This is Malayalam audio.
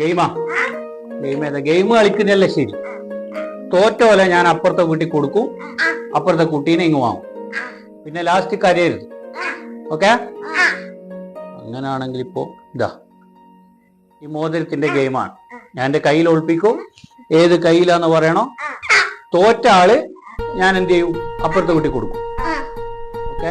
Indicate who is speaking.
Speaker 1: ഗെയിമാ. ഗെയിം ഏതാ? ഗെയിം കളിക്കുന്നല്ലേ ശരി. തോറ്റ പോലെ ഞാൻ അപ്പുറത്തെ വീട്ടിൽ കൊടുക്കും അപ്പുറത്തെ കുട്ടീനെ ഇങ്ങ് വാങ്ങും. പിന്നെ ലാസ്റ്റ് കരയരുത്. ഓക്കെ? അങ്ങനാണെങ്കിൽ ഇപ്പോ ഇതാ. ഈ മോതിരത്തിന്റെ ഗെയിമാണ്. ഞാൻ എന്റെ കയ്യിൽ ഒളിപ്പിക്കും. ഏത് കയ്യിലാന്ന് പറയണോ? തോറ്റ ആൾ ഞാൻ എന്ത് ചെയ്യും? അപ്പുറത്തെ വീട്ടിൽ കൊടുക്കും. ഓക്കെ?